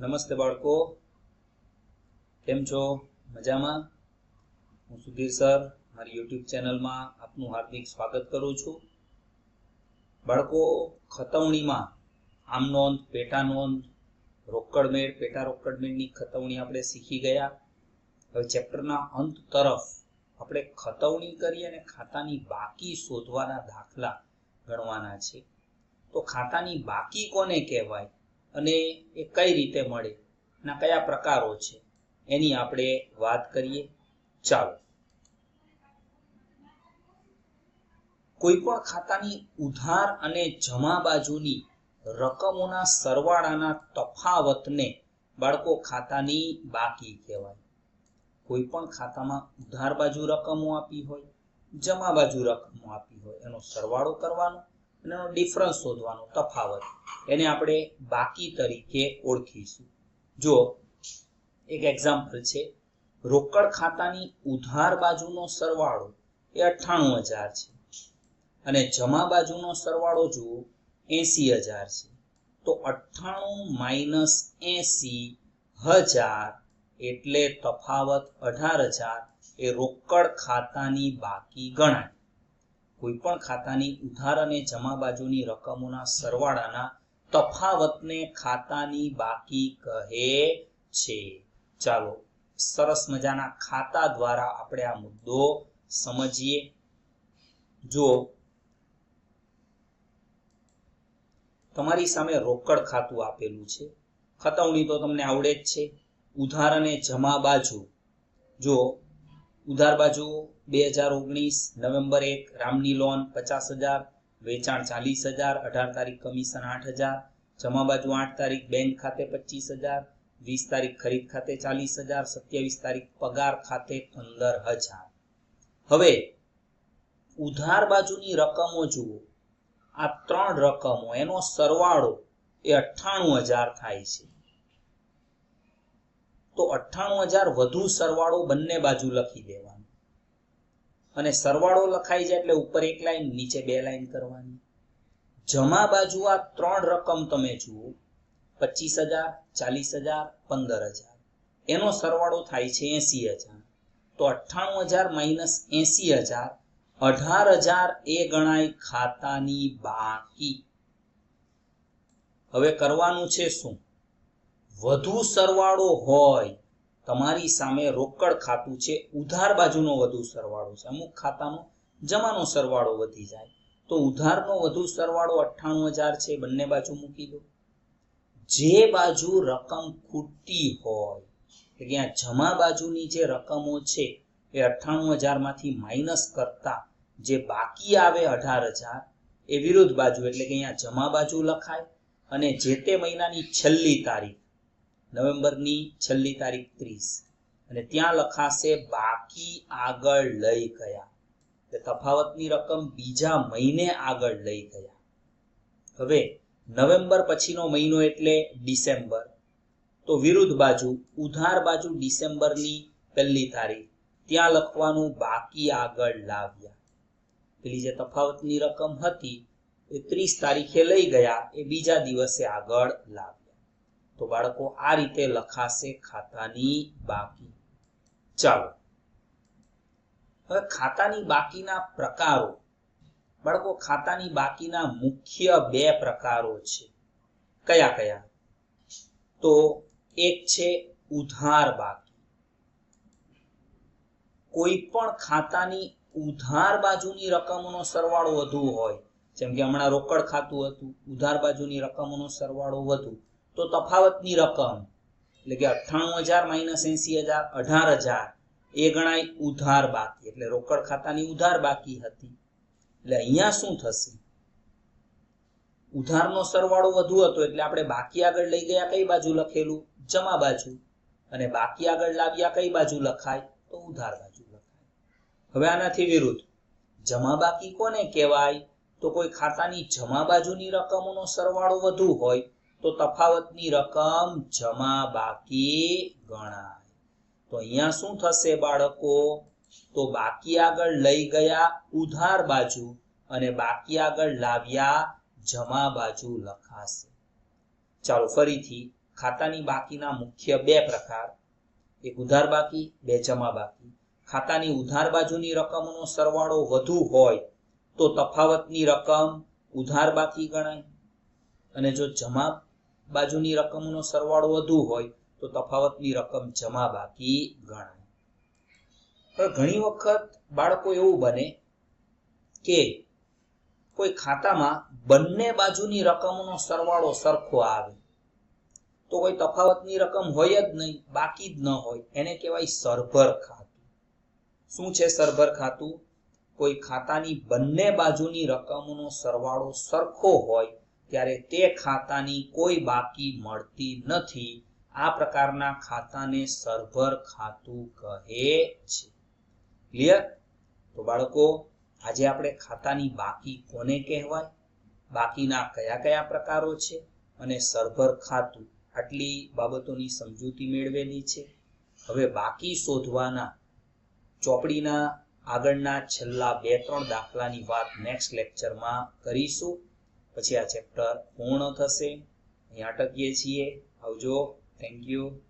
નમસ્તે બાળકો. કેમ છો? મજામાં? હું સુધીર સર, મારી યુટ્યુબ ચેનલમાં આપનું હાર્દિક સ્વાગત કરું છું. બાળકો, ખતવણીમાં આમ નોંધ, પેટા નોંધ રોકડમેળ પેટા રોકડમેળની ખતવણી આપણે શીખી ગયા. હવે ચેપ્ટરના અંત તરફ આપણે ખતવણી કરી અને ખાતાની બાકી શોધવાના દાખલા ગણવાના છે. તો ખાતાની બાકી કોને કહેવાય? અને એ કઈ રીતે મળે ના કયા પ્રકારો છે, એની આપણે વાત કરીએ. ચાલો. કોઈ પણ ખાતાની ઉધાર અને જમા બાજુની રકમોના સરવાળાના તફાવતને બાળકો ખાતાની બાકી કહેવાય. કોઈ પણ ખાતામાં ઉધાર બાજુ રકમો આપી હોય, જમા બાજુ રકમો આપી હોય, એનો સરવાળો કરવાનો. એનો ડિફરન્સ શોધવાનો તફાવત એને આપણે બાકી તરીકે ઓળખીશું. જો એક એક્ઝામ્પલ છે, રોકડ ખાતાની ઉધાર બાજુનો સરવાળો એ અઠ્ઠાણું હજાર છે અને જમા બાજુનો સરવાળો જુઓ એસી હજાર છે. તો અઠ્ઠાણું માઇનસ એસી હજાર એટલે તફાવત અઢાર હજાર એ રોકડ ખાતાની બાકી ગણાય. કોઈ પણ ખાતાની ઉધાર અને જમા બાજુની રકમોના સરવાળાના તફાવતને ખાતાની બાકી કહે છે. ચાલો, સરસ મજાના ખાતા દ્વારા આપણે આ મુદ્દો સમજીએ. જો તમારી સામે રોકડ ખાતું આપેલું છે. ખતવણી તો તમને આવડે જ છે. ઉધાર અને જમા બાજુ જો ઉધાર બાજુ બે હજાર ઓગણીસ નવેમ્બર એક, રામની લોન પચાસ વેચાણ ચાલીસ હજાર તારીખ કમિશન આઠ જમા બાજુ આઠ તારીખ બેંક ખાતે પચીસ હજાર તારીખ ખરીદ ખાતે ચાલીસ હજાર, સત્યાવીસ તારીખ પગાર ખાતે પંદર હવે, ઉધાર બાજુની રકમો જુઓ. આ ત્રણ રકમો, એનો સરવાળો એ અઠ્ઠાણું હજાર થાય છે. તો અઠ્ઠાણું હજાર વધુ સરવાળો બંને બાજુ લખી દેવાનો. અને સરવાળો લખાઈ જાય એટલે ઉપર એક લાઈન નીચે બે લાઈન કરવાની. જમા બાજુ આ ત્રણ રકમ તમે જુઓ. પચીસ હજાર, ચાલીસ હજાર, પંદર હજાર. એનો સરવાળો થાય છે એસી હજાર. તો અઠ્ઠાણું હજાર માઇનસ એસી હજાર, અઢાર હજાર એ ગણાય ખાતાની બાકી. હવે કરવાનું છે શું? વધુ સરવાળો હોય તમારી સામે રોકડ ખાતું છે, ઉધાર બાજુનો વધુ સરવાળો છે. અમુક ખાતાનો જમાનો સરવાળો વધી જાય. તો ઉધારનો વધુ સરવાળો અઠ્ઠાણું હજાર છે, બંને બાજુ મૂકી દો. જે બાજુ રકમ ખૂટી હોય એટલે અહીંયા જમા બાજુની જે રકમો છે, એ અઠ્ઠાણું હજારમાંથી માઇનસ કરતા જે બાકી આવે અઢાર હજાર, એ વિરુદ્ધ બાજુ, એટલે કે અહીંયા જમા બાજુ લખાય. અને જે તે મહિનાની છેલ્લી તારીખ નવેમ્બરની છેલ્લી તારીખ ત્રીસ. અને ત્યાં લખાશે, બાકી આગળ લઈ ગયા. તફાવતની રકમ બીજા મહિને આગળ લઈ ગયા. હવે નવેમ્બર પછીનો મહિનો એટલે ડિસેમ્બર. તો વિરુદ્ધ બાજુ, ઉધાર બાજુ ડિસેમ્બરની પહેલી તારીખ. ત્યાં લખવાનું, બાકી આગળ લાવ્યા. પેલી જે તફાવતની રકમ હતી એ ત્રીસ તારીખે લઈ ગયા, એ બીજા દિવસે આગળ લાવ્યા. તો બાળકો આ રીતે લખાશે ખાતાની બાકી. ચાલો. હવે ખાતાની બાકીના પ્રકારો. બાળકો, ખાતાની બાકીના મુખ્ય બે પ્રકારો છે. કયા કયા? તો એક છે ઉધાર બાકી. કોઈ પણ ખાતાની ઉધાર બાજુની રકમનો સરવાળો વધુ હોય, જેમ કે હમણાં રોકડ ખાતું હતું, ઉધાર બાજુની રકમનો સરવાળો વધુ તો તફાવતની રકમ, એટલે કે અઠ્ઠાણું હજાર માઇનસ એસી હજાર, અઢાર હજાર, એ ગણાય ઉધાર બાકી. એટલે રોકડ ખાતાની ઉધાર બાકી હતી. એટલે અહીંયા શું થશે? ઉધારનો સરવાળો વધુ હતો, એટલે આપણે બાકી આગળ લઈ ગયા કઈ બાજુ લખેલું? જમા બાજુ. અને બાકી આગળ લાવ્યા કઈ બાજુ લખાય? તો ઉધાર બાજુ લખાય. હવે આનાથી વિરુદ્ધ. જમા બાકી કોને કહેવાય? તો કોઈ ખાતાની જમા બાજુની રકમોનો સરવાળો વધુ હોય તો તફાવતની રકમ જમા બાકી ગણાય. તો અહીંયા શું થશે બાળકો? તો બાકી આગળ લઈ ગયા ઉધાર બાજુ અને બાકી આગળ લાવ્યા જમા બાજુ લખાશે. ચાલો ફરીથી ખાતાની બાકીના મુખ્ય બે પ્રકાર. એક ઉધાર બાકી, બે જમા બાકી. ખાતાની ઉધાર બાજુની રકમનો સરવાળો વધુ હોય તો તફાવતની રકમ ઉધાર બાકી ગણાય. અને જો જમા બાજુની રકમનો સરવાળો વધુ હોય તો તફાવતની રકમ જમા બાકી ગણાય. હવે ઘણી વખત બાળકો એવું બને કે કોઈ ખાતામાં બંને બાજુની રકમનો સરવાળો સરખો આવે. તો કોઈ તફાવતની રકમ હોય જ નહીં, બાકી જ ન હોય. એને કહેવાય સરભર ખાતું. શું છે સરભર ખાતું? કોઈ ખાતાની બંને બાજુની રકમનો સરવાળો સરખો હોય ત્યારે તે ખાતાની કોઈ બાકી મળતી નથી. આ પ્રકારના ખાતાને સરભર ખાતું કહે છે. ક્લિયર તો બાળકો, આજે આપણે ખાતાની બાકી કોને કહેવાય? બાકીના કયા કયા પ્રકારો છે અને સરભર ખાતું આટલી બાબતોની સમજૂતી મેળવેલી છે? હવે બાકી શોધવાના, ચોપડીના આગળના છેલ્લા બે ત્રણ દાખલાની વાત નેક્સ્ટ લેક્ચરમાં કરીશું. પછી આ ચેપ્ટર પૂર્ણ થશે. અહીં અટકીએ છીએ. આવજો. Thank you